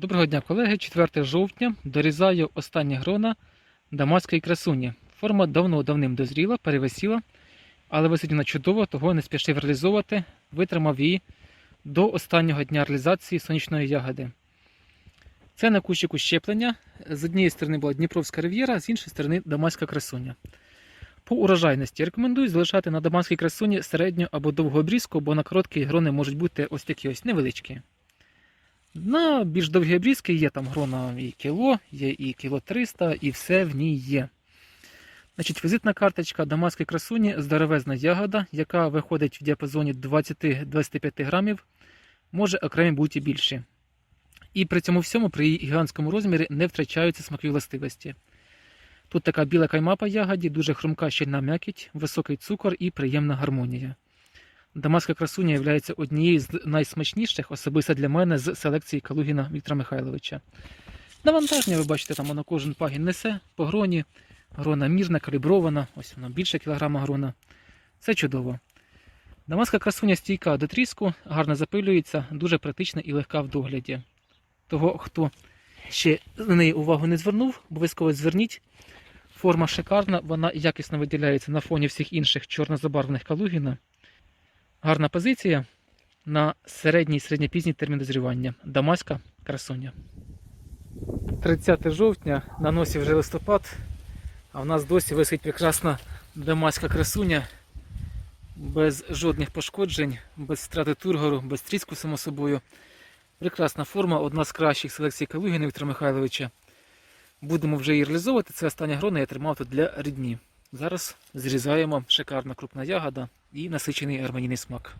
Доброго дня, колеги. 4 жовтня дорізаю останні грона дамаської красуні. Форма давно давним дозріла, перевесіла, але висадіна чудово, того не спішив реалізовувати, витримав її до останнього дня реалізації сонячної ягоди. Це на кущику щеплення. З однієї сторони була Дніпровська рив'єра, з іншої сторони Дамаська красуня. По урожайності рекомендую залишати на Дамаській красуні середню або довгу обрізку, бо на короткі грони можуть бути ось такі ось невеличкі. На більш довгі обрізки є там грона і кіло, є і кіло 300, і все в ній є. Значить, візитна карточка Дамаської красуні здоровезна ягода, яка виходить в діапазоні 20-25 грамів, може окремі бути і більші. І при цьому всьому при її гігантському розмірі не втрачаються смакові властивості. Тут така біла кайма по ягоді, дуже хрумка щільна м'якіть, високий цукор і приємна гармонія. Дамаська красуня є однією з найсмачніших, особисто для мене, з селекції Калугіна Віктора Михайловича. Навантаження, ви бачите, там воно кожен пагін несе по гроні. Грона мірна, калібрована, ось вона більше кілограма грона. Це чудово. Дамаська красуня стійка до тріску, гарно запилюється, дуже практична і легка в догляді. Того, хто ще на неї увагу не звернув, обов'язково зверніть. Форма шикарна, вона якісно виділяється на фоні всіх інших чорнозабарвлених калугіна. Гарна позиція на середній середньопізній термін дозрівання. Дамаська красуня. 30 жовтня, на носі вже листопад, а в нас досі висить прекрасна дамаська красуня без жодних пошкоджень, без втрати тургору, без тріску, само собою. Прекрасна форма, одна з кращих селекцій Калугіна Віктора Михайловича. Будемо вже її реалізовувати. Це остання грона я тримав тут для рідні. Зараз зрізаємо шикарна крупна ягода і насичений арманійний смак.